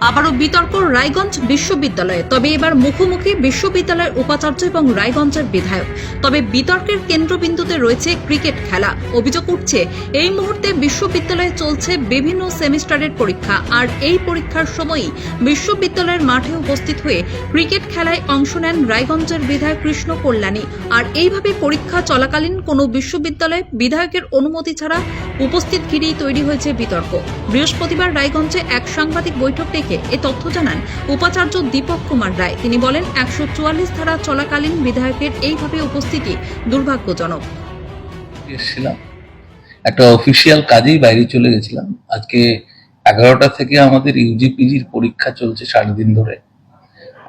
আবারও বিতর্ক রায়গঞ্জ বিশ্ববিদ্যালয়ে। তবে এবার মুখোমুখি বিশ্ববিদ্যালয়ের উপাচার্য এবং রায়গঞ্জের বিধায়ক। তবে বিতর্কের কেন্দ্রবিন্দুতে রয়েছে ক্রিকেট খেলা। অভিযোগ উঠছে, এই মুহূর্তে বিশ্ববিদ্যালয়ে চলছে বিভিন্ন সেমিস্টারের পরীক্ষা। আর এই পরীক্ষার সময়ই বিশ্ববিদ্যালয়ের মাঠে উপস্থিত হয়ে ক্রিকেট খেলায় অংশ নেন রায়গঞ্জের বিধায়ক কৃষ্ণ কল্যাণী। আর এইভাবে পরীক্ষা চলাকালীন কোনো বিশ্ববিদ্যালয়ে বিধায়কের অনুমতি ছাড়া উপস্থিত ঘিরেই তৈরি হয়েছে বিতর্ক। বৃহস্পতিবার রায়গঞ্জে এক সাংবাদিক বৈঠক ডেকে এ তথ্য জানান উপাচার্য দীপক কুমার রায়। তিনি বলেন, একশো চুয়াল্লিশ ধারা চলাকালীন বিধায়কের এইভাবে উপস্থিতি দুর্ভাগ্যজনক। এসেছিলাম। একটা অফিসিয়াল কাজেই বাইরে চলে গেছিলাম। আজকে এগারোটা থেকে আমাদের ইউজিপিজির পরীক্ষা চলছে সাত দিন ধরে।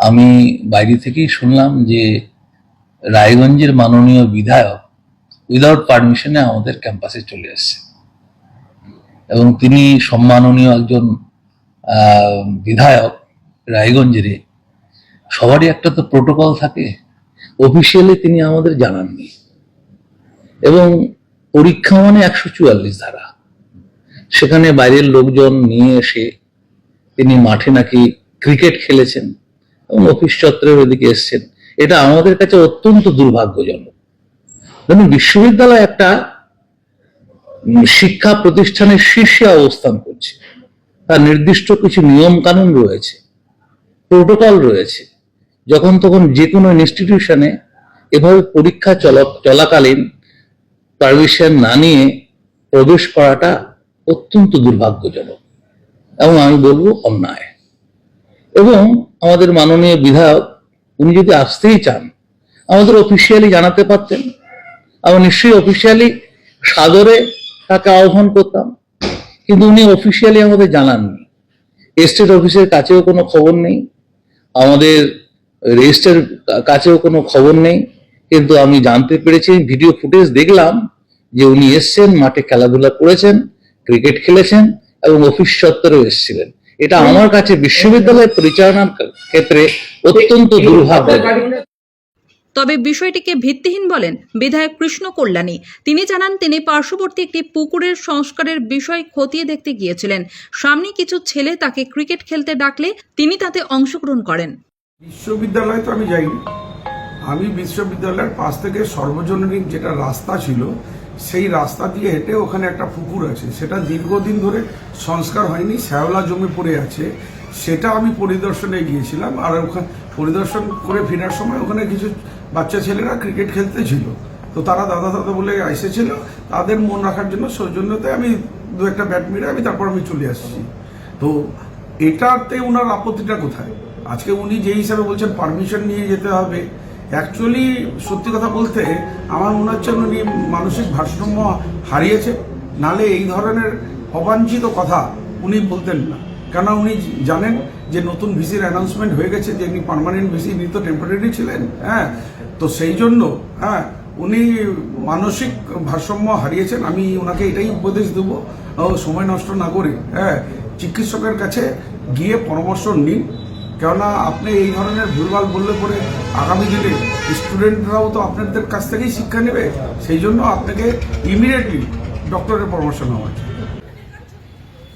আমি বাইরে থেকেই শুনলাম যে রায়গঞ্জের মাননীয় বিধায়ক উইদাউট পারমিশনে আমাদের ক্যাম্পাসে চলে এসেছে এবং তিনি সম্মাননীয় একজন বিধায়ক রায়গঞ্জের, সবারই একটা তো প্রোটোকল থাকে। অফিসিয়ালি তিনি আমাদের জানাননি। এবং পরীক্ষা মানে একশো চুয়াল্লিশ ধারা। সেখানে বাইরের লোকজন নিয়ে এসে তিনি মাঠে নাকি ক্রিকেট খেলেছেন এবং অফিস চত্বরের ওদিকে এসছেন। এটা আমাদের কাছে অত্যন্ত দুর্ভাগ্যজনক। ধরুন, বিশ্ববিদ্যালয় একটা শিক্ষা প্রতিষ্ঠানের শীর্ষে অবস্থান করছে। তার নির্দিষ্ট কিছু নিয়ম কানুন রয়েছে, প্রোটোকল রয়েছে। যখন তখন যে কোনো ইনস্টিটিউশনে এভাবে পরীক্ষা চলা, চলাকালীন পারমিশন না নিয়ে প্রবেশ করাটা অত্যন্ত দুর্ভাগ্যজনক এবং আমি বলব অন্যায়। এবং আমাদের মাননীয় বিধায়ক, উনি যদি আসতেই চান, আমাদের অফিসিয়ালি জানাতে পারতেন। আমরা নিশ্চয়ই অফিসিয়ালি সাদরে তাকে আহ্বান করতাম। কিন্তু উনি অফিসিয়ালি আমাদের জানাননি। এস্টেট অফিসের কাছেও কোনো খবর নেই। আমাদের রেজিস্টার কাছেও কোনো খবর নেই। কিন্তু আমি জানতে পেরেছি ভিডিও ফুটেজ দেখলাম যে উনি এসছেন, মাঠে খেলাধুলা করেছেন ক্রিকেট খেলেছেন এবং অফিস চত্বরেও এসেছিলেন। এটা আমার কাছে বিশ্ববিদ্যালয় পরিচালনার ক্ষেত্রে অত্যন্ত দুর্ভাগ্যজনক। তবে বিষয়টিকে ভিত্তিহীন বলেন বিধায়ক কৃষ্ণ কল্যাণী। তিনি জানান, তিনি পার্শ্ববর্তী একটি পুকুরের সংস্কারের বিষয় খতিয়ে দেখতে গিয়েছিলেন। সামনে কিছু ছেলে তাকে ক্রিকেট খেলতে ডাকলে তিনি তাতে অংশগ্রহণ করেন। বিশ্ববিদ্যালয়ে তো আমি যাইনি। আমি বিশ্ববিদ্যালয়ের পাশ থেকে সর্বজনীন যেটা রাস্তা ছিল, সেই রাস্তা দিয়ে হেঁটে ওখানে একটা পুকুর আছে। সেটা দীর্ঘদিন ধরে সংস্কার হয়নি, শ্যাওলা জমে পড়ে আছে। সেটা আমি পরিদর্শনে গিয়েছিলাম, আর ওখানে পরিদর্শন করে ফেরার সময় ওখানে কিছু বাচ্চা ছেলেরা ক্রিকেট খেলতে ছিল। তো তারা দাদা দাদা বলে এসেছিল, তাদের মন রাখার জন্য সৌজন্যতে আমি দু একটা ব্যাট মেরে আমি তারপর আমি চলে আসছি। তো এটাতে ওনার আপত্তিটা কোথায়? আজকে উনি যে হিসাবে বলছেন পারমিশন নিয়ে যেতে হবে। অ্যাকচুয়ালি সত্যি কথা বলতে আমার মনে হচ্ছে উনি মানসিক ভারসাম্য হারিয়েছে। নালে এই ধরনের অবাঞ্ছিত কথা উনি বলতেন না। কেন উনি জানেন যে নতুন ভিসির অ্যানাউন্সমেন্ট হয়ে গেছে যে ইনি পার্মানেন্ট ভিসি, ইনি তো টেম্পোরারি ছিলেন হ্যাঁ? তো সেই জন্য হ্যাঁ উনি মানসিক ভারসাম্য হারিয়েছেন। আমি ওনাকে এটাই উপদেশ দেবো সময় নষ্ট না করে হ্যাঁ? চিকিৎসকের কাছে গিয়ে পরামর্শ নিন। কেননা আপনি এই ধরনের ভুলভাল বললে পরে আগামী দিনে স্টুডেন্টরাও তো আপনাদের কাছ থেকেই শিক্ষা নেবে। সেই জন্য আপনাকে ইমিডিয়েটলি ডক্টরের পরামর্শ নেওয়া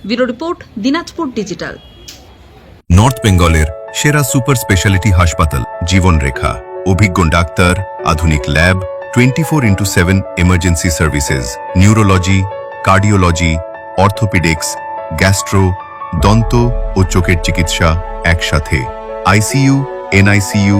bureau report, Dinajpur digital. North বেঙ্গলের সেরা সুপার স্পেশালিটি হাসপাতাল, জীবনরেখা। অভিজ্ঞ ডাক্তার, আধুনিক lab, twenty four into seven emergency services neurology cardiology orthopedics gastro দন্ত ও চোখের চিকিৎসা একসাথে। ICU NICU